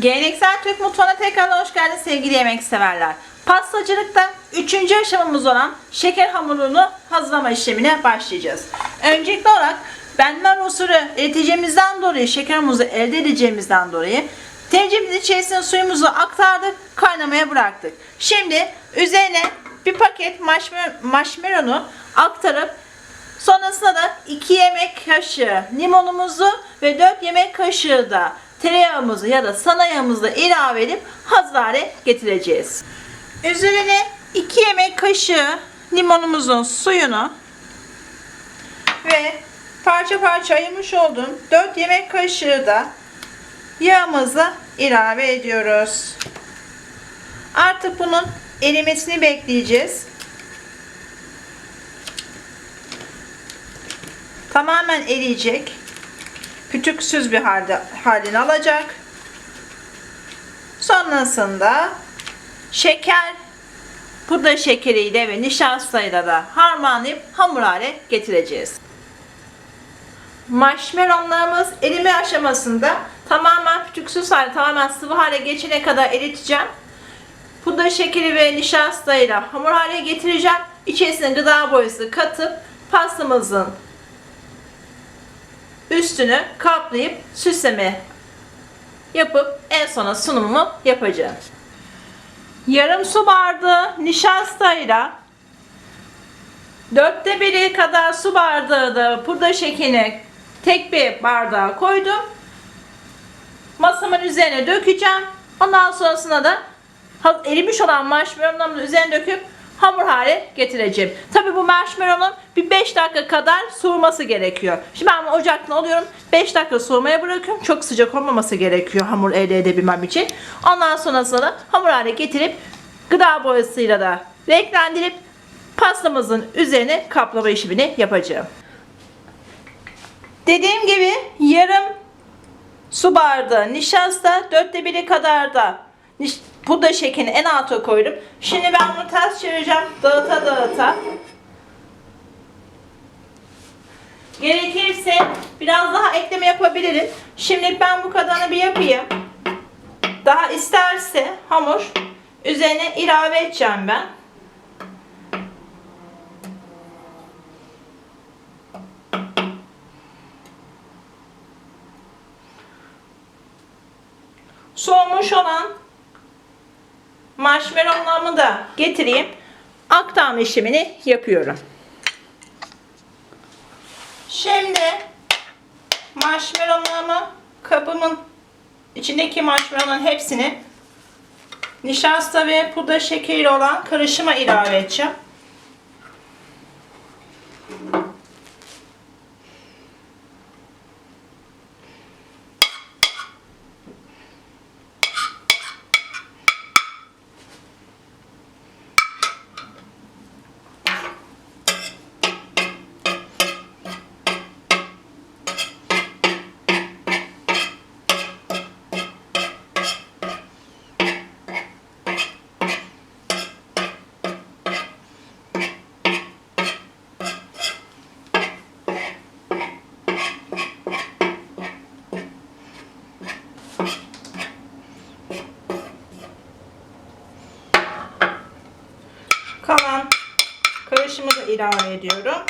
Geleneksel Türk mutfağına tekrar hoş geldiniz sevgili yemek severler. Pastacılıkta üçüncü aşamamız olan şeker hamurunu hazırlama işlemine başlayacağız. Öncelikli olarak benmer usulü eriteceğimizden dolayı şeker hamurumuzu elde edeceğimizden dolayı tenceremizin içerisine suyumuzu aktardık, kaynamaya bıraktık. Şimdi üzerine bir paket marshmallow- marshmallow'u aktarıp Sonrasında da 2 yemek kaşığı limonumuzu ve 4 yemek kaşığı da tereyağımızı ya da sana yağımızı da ilave edip hazır hale getireceğiz. Üzerine 2 yemek kaşığı limonumuzun suyunu ve parça parça ayırmış olduğum 4 yemek kaşığı da yağımızı ilave ediyoruz. Artık bunun erimesini bekleyeceğiz. tamamen eriyecek. Kütüksüz bir halde halini alacak. Sonrasında şeker, pudra şekeriyle ve nişastayla da harmanlayıp hamur hale getireceğiz. Marshmallowlarımız erime aşamasında tamamen kütüksüz hale, tamamen sıvı hale geçene kadar eriteceğim. Pudra şekeri ve nişastayla hamur hale getireceğim. İçerisine gıda boyası katıp pastamızın üstünü kaplayıp süsleme yapıp en sona sunumumu yapacağım. Yarım su bardağı nişastayla dörtte biri kadar su bardağı da pudra şekerini tek bir bardağa koydum. Masamın üzerine dökeceğim. Ondan sonrasında da erimiş olan marshmallow'ların üzerine döküp hamur hale getireceğim. Tabi bu marshmallow'un bir 5 dakika kadar soğuması gerekiyor. Şimdi ben ocaktan alıyorum. 5 dakika soğumaya bırakıyorum. Çok sıcak olmaması gerekiyor hamur elde edebilmem için. Ondan sonrasında da hamur hale getirip gıda boyasıyla da renklendirip pastamızın üzerine kaplama işlemini yapacağım. Dediğim gibi yarım su bardağı nişasta, dörtte biri kadar da niş- pudra şekerini en alta koydum. Şimdi ben bunu ters çevireceğim. Dağıta dağıta. Gerekirse biraz daha ekleme yapabilirim. Şimdi ben bu kadarını bir yapayım. Daha isterse hamur üzerine ilave edeceğim ben. Soğumuş olan marshmallowlarımı da getireyim. Aktarma işlemini yapıyorum. Şimdi marshmallowlarımı kabımın içindeki marshmallowların hepsini nişasta ve pudra şekeri olan karışıma ilave edeceğim. Ediyorum.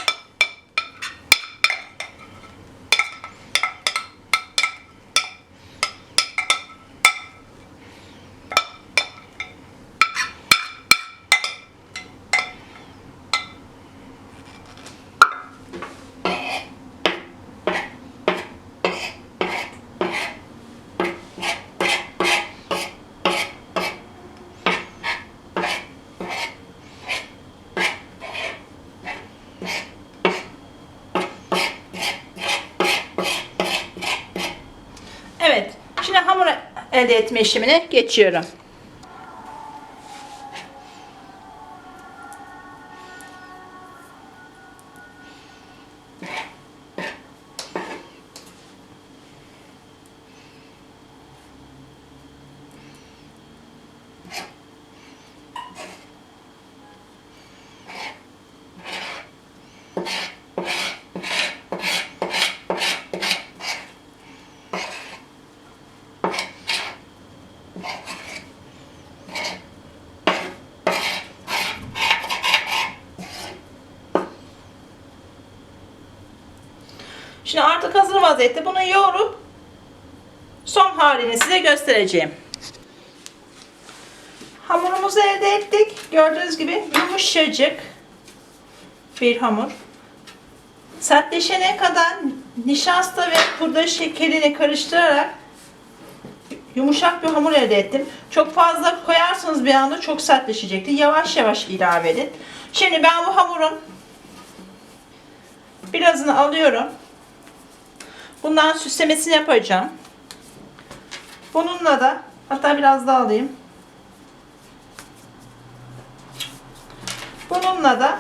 Elde etme işlemine geçiyorum. Vaziyette bunu yoğurup son halini size göstereceğim. Hamurumuzu elde ettik. Gördüğünüz gibi yumuşacık bir hamur. Sertleşene kadar nişasta ve pudra şekerini karıştırarak yumuşak bir hamur elde ettim. Çok fazla koyarsanız bir anda çok sertleşecektir. Yavaş yavaş ilave edin. Şimdi ben bu hamurun birazını alıyorum. Bundan süslemesini yapacağım. Bununla da hatta biraz daha alayım. Bununla da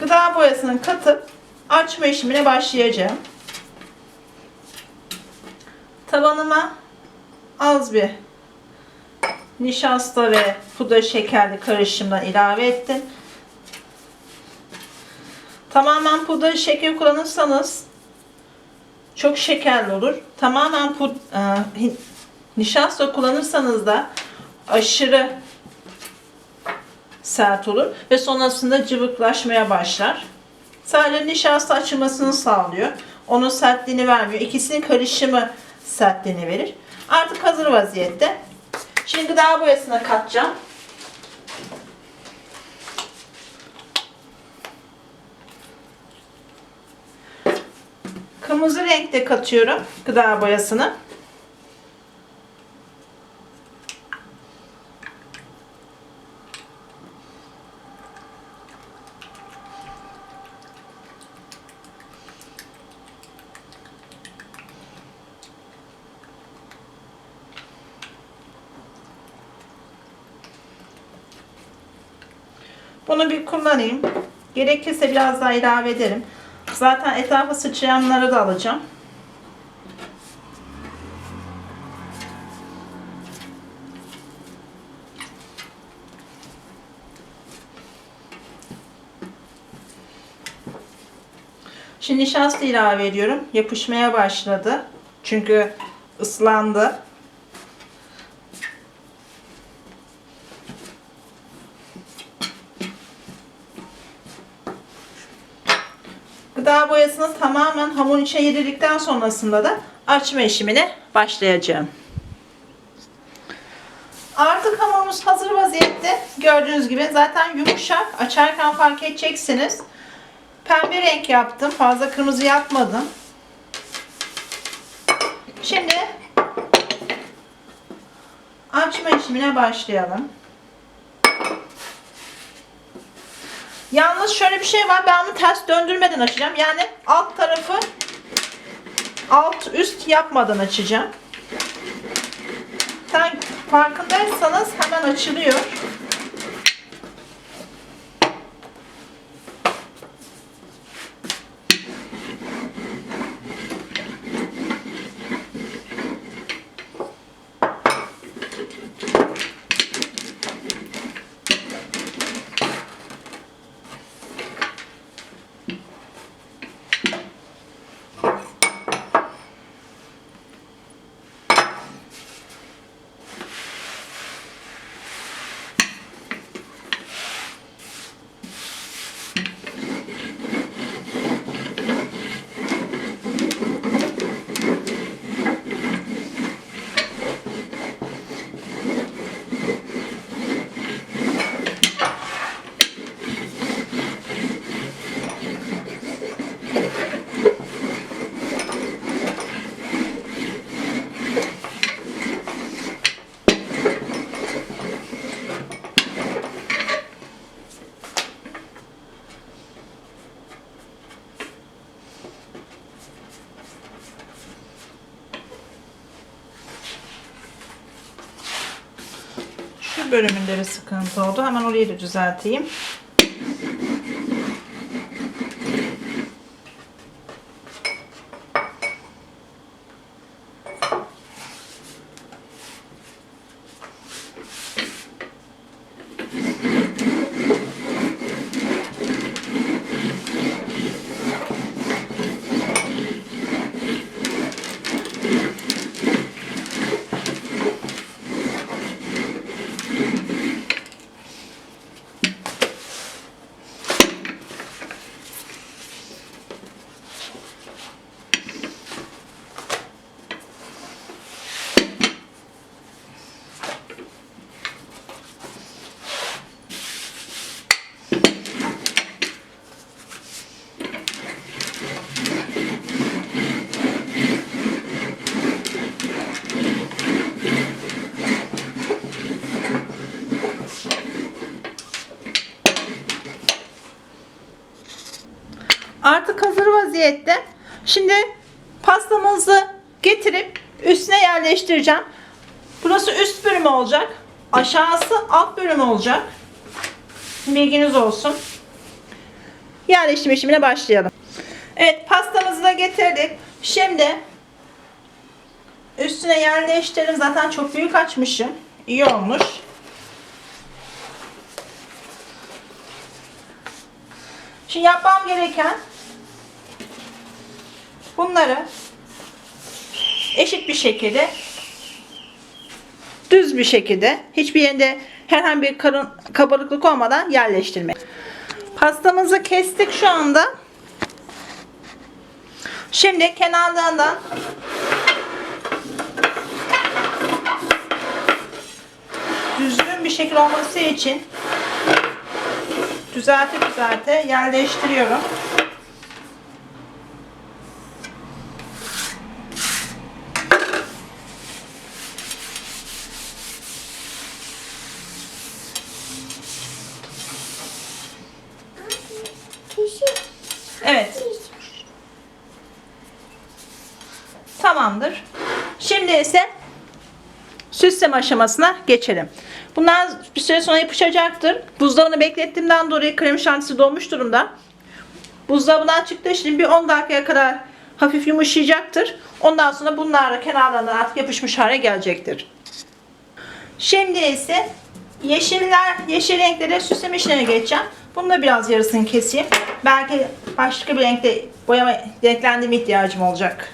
gıda boyasını katıp açma işlemine başlayacağım. Tabanıma az bir nişasta ve pudra şekerli karışımdan ilave ettim. Tamamen pudra şeker kullanırsanız çok şekerli olur. Tamamen pud, e, nişasta kullanırsanız da aşırı sert olur ve sonrasında cıvıklaşmaya başlar. Sadece nişasta açılmasını sağlıyor. Onun sertliğini vermiyor. İkisinin karışımı sertliğini verir. Artık hazır vaziyette. Şimdi gıda boyasına katacağım. Kırmızı renkte katıyorum gıda boyasını. Bunu bir kullanayım. Gerekirse biraz daha ilave ederim. Zaten etrafa sıçrayanları da alacağım. Şimdi nişasta ilave ediyorum. Yapışmaya başladı. Çünkü ıslandı. Gıda boyasını hamurun içine yedirdikten sonrasında da açma işlemine başlayacağım. Artık hamurumuz hazır vaziyette. Gördüğünüz gibi zaten yumuşak. Açarken fark edeceksiniz. Pembe renk yaptım. Fazla kırmızı yapmadım. Şimdi açma işlemine başlayalım. Yalnız şöyle bir şey var. Ben bunu ters döndürmeden açacağım. Yani alt tarafı alt üst yapmadan açacağım. Sen farkındaysanız hemen açılıyor. Bölümünde bir sıkıntı oldu. Hemen orayı da düzelteyim. Vaziyette. Şimdi pastamızı getirip üstüne yerleştireceğim. Burası üst bölümü olacak. Aşağısı alt bölümü olacak. Bilginiz olsun. Yerleştirme işlemine başlayalım. Evet pastamızı da getirdik. Şimdi üstüne yerleştirelim. Zaten çok büyük açmışım. İyi olmuş. Şimdi yapmam gereken bunları eşit bir şekilde düz bir şekilde hiçbir yerinde herhangi bir karın, kabarıklık olmadan yerleştirmek. Pastamızı kestik şu anda. Şimdi kenarlarından düzgün bir şekil olması için düzelte düzelte yerleştiriyorum. Evet. Tamamdır. Şimdi ise süsleme aşamasına geçelim. Bunlar bir süre sonra yapışacaktır. Buzdolabını beklettiğimden dolayı krem şantisi donmuş durumda. Buzdolabından çıktığı için bir 10 dakikaya kadar hafif yumuşayacaktır. Ondan sonra bunlar da kenarlarından artık yapışmış hale gelecektir. Şimdi ise yeşiller, yeşil renkleri süsleme işlemine geçeceğim. Bunu da biraz yarısını keseyim. Belki başka bir renkte boyama renklendirme ihtiyacım olacak.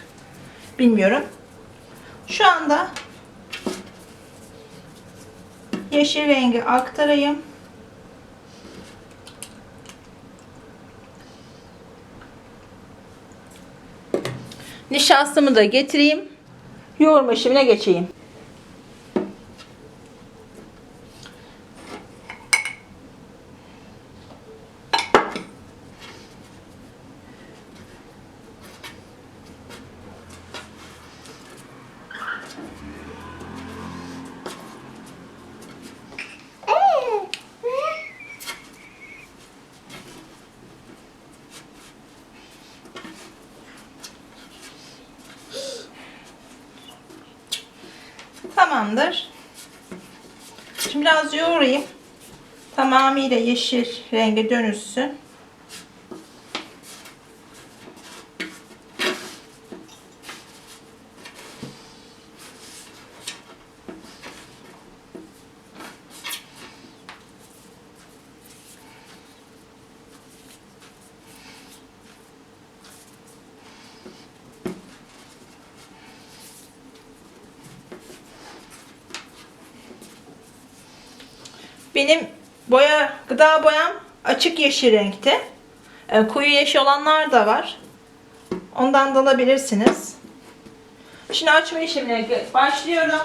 Bilmiyorum. Şu anda yeşil rengi aktarayım. Nişastamı da getireyim. Yoğurma işlemine geçeyim. Tamamdır. Şimdi biraz yoğurayım. Tamamıyla yeşil renge dönüşsün. Boya gıda boyam açık yeşil renkte. E, koyu yeşil olanlar da var. Ondan da alabilirsiniz. Şimdi açma işlemine başlıyorum.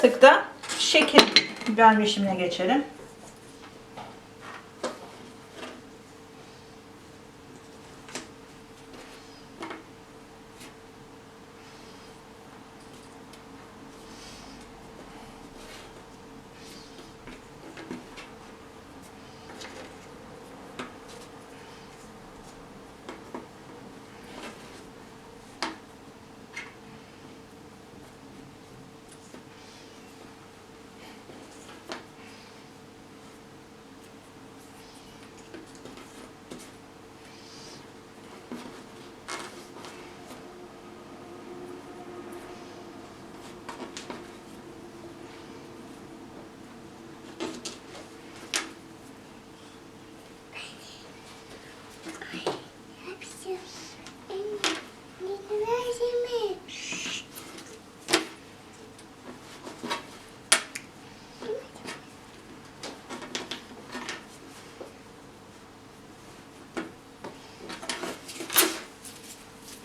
Artık da şekil verme işlemine geçelim.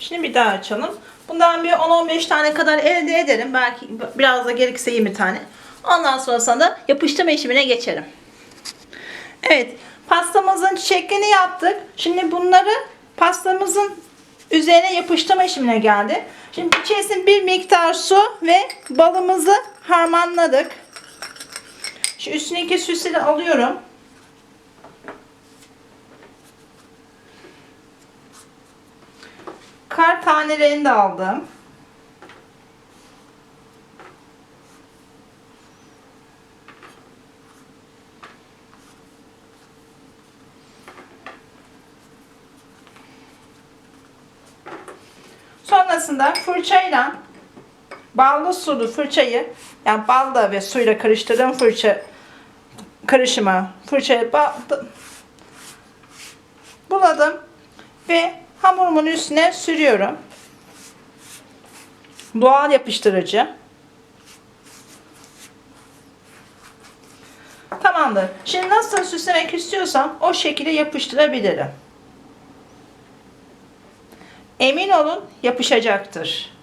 Şimdi bir daha açalım. Bundan bir 10-15 tane kadar elde ederim. Belki biraz da gerekirse 20 tane. Ondan sonrasında da yapıştırma işlemine geçerim. Evet, pastamızın şeklini yaptık. Şimdi bunları pastamızın üzerine yapıştırma işlemine geldi. Şimdi içerisine bir miktar su ve balımızı harmanladık. Şu üstündeki süsleri alıyorum. Kar tanelerini de aldım. Sonrasında fırçayla ballı sulu fırçayı yani balla ve suyla karıştırdığım fırça karışıma fırçayı ba- buladım ve hamurumun üstüne sürüyorum. Doğal yapıştırıcı. Tamamdır. Şimdi nasıl süslemek istiyorsam o şekilde yapıştırabilirim. Emin olun yapışacaktır.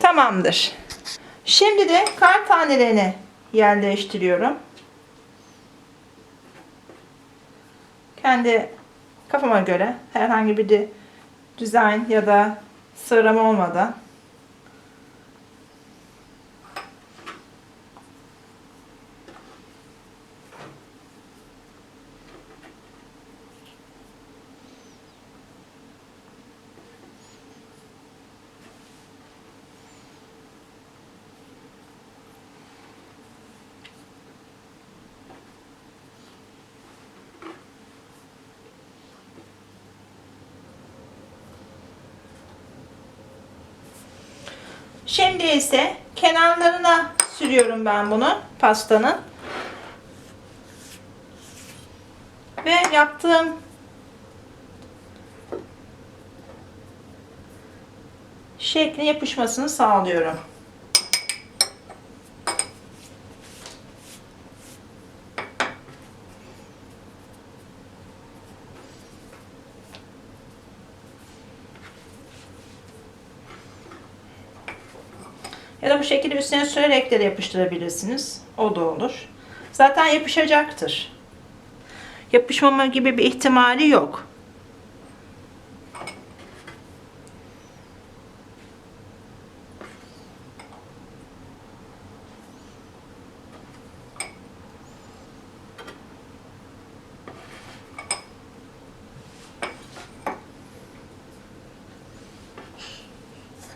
Tamamdır. Şimdi de kar tanelerini yerleştiriyorum. Kendi kafama göre herhangi bir de dizayn ya da sıralama olmadan Şimdi ise kenarlarına sürüyorum ben bunu pastanın. Ve yaptığım şekli yapışmasını sağlıyorum. Bu şekilde üstüne sürerek de yapıştırabilirsiniz. O da olur. Zaten yapışacaktır. Yapışmama gibi bir ihtimali yok.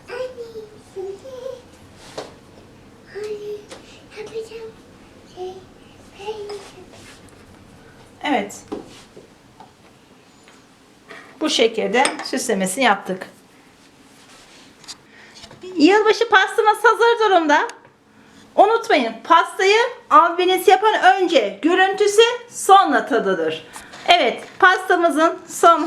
Anne, şimdi anne yapacağım şey ben Evet. Bu şekilde süslemesini yaptık. Yılbaşı pastamız hazır durumda. Unutmayın pastayı albeniz yapan önce görüntüsü sonra tadıdır. Evet pastamızın son